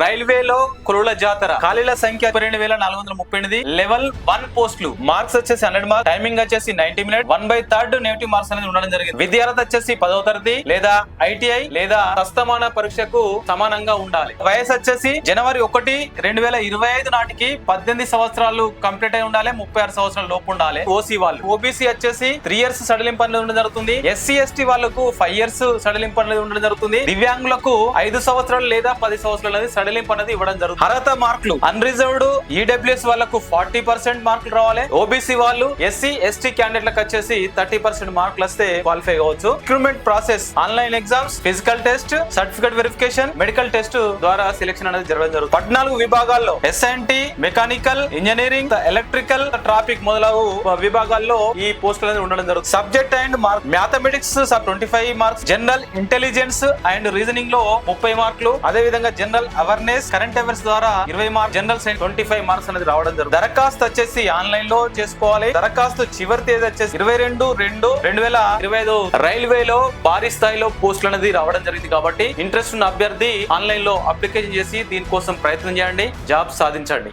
రైల్వేలో కురుల జాతర. ఖాళీల సంఖ్య రెండు వేల నాలుగు వందల ముప్పై ఎనిమిది. లెవెల్ వన్ పోస్టులు. మార్క్స్ వచ్చేసి హండ్రెడ్ మార్క్స్. టైమింగ్ వచ్చేసి ninety minute one by third negative marks అనేది ఉండడం జరిగింది. విద్యార్థి వచ్చేసి పదవ తరగతి లేదా ఐటీఐ లేదా సస్తమాన పరీక్షకు సమానంగా ఉండాలి. వయసు వచ్చేసి జనవరి ఒకటి రెండు వేల ఇరవై ఐదు నాటికి పద్దెనిమిది సంవత్సరాలు కంప్లీట్ అయి ఉండాలి. ముప్పై ఆరు సంవత్సరాల లోపు ఉండాలి. ఓసీ వాళ్ళు. ఓబీసీ వచ్చేసి త్రీ ఇయర్స్ సడలింపు అనేది ఉండడం జరుగుతుంది. ఎస్సీ ఎస్టీ వాళ్ళకు ఫైవ్ ఇయర్స్ సడలింపు అనేది ఉండడం జరుగుతుంది. దివ్యాంగులకు ఐదు సంవత్సరాలు లేదా పది సంవత్సరాలు అనేది సడలింపు అనేది ఇవ్వడం జరుగుతుంది. అర్హత మార్కులు. అన్రిజర్వ్డ్ ఈడబ్ల్యూఎస్ వాళ్ళకు ఫార్టీ పర్సెంట్ మార్కులు రావాలి. ఓబీసీ వాళ్ళు ఎస్సీ ఎస్టీ క్యాండిడేట్లకు వచ్చేసి థర్టీ పర్సెంట్ మార్కులు వస్తే క్వాలిఫై కావచ్చు. Recruitment process online exams physical test certificate verification medical test ద్వారా సెలెక్షన్ అనేది జరగడం జరుగుతుంది. పద్నాలుగు విభాగాల్లో SNT mechanical engineering electrical traffic మొదలగు విభాగాల్లో ఈ పోస్టులు అనేది ఉండడం జరుగుతుంది. Subject and mark mathematics twenty five marks general intelligence and రీజనింగ్లో ముప్పై మార్కులు. అదే విధంగా జనరల్ అవర్నెస్ కరెంట్ అఫైర్స్ ద్వారా ఇరవై marks general science twenty five marks అనేది రావడం జరుగుతుంది. దరఖాస్తు వచ్చేసి ఆన్లైన్లో చేసుకోవాలి. దరఖాస్తు చివరి తేదీ వచ్చేసి ఇరవై రెండు రెండు రెండు వేల ఇరవై ఐదు రైల్వేలో భారీ స్థాయిలో పోస్టులు అనేది రావడం జరిగింది కాబట్టి ఇంట్రెస్ట్ ఉన్న అభ్యర్థి ఆన్లైన్లో అప్లికేషన్ చేసి దీనికోసం ప్రయత్నం చేయండి. జాబ్ సాధించండి.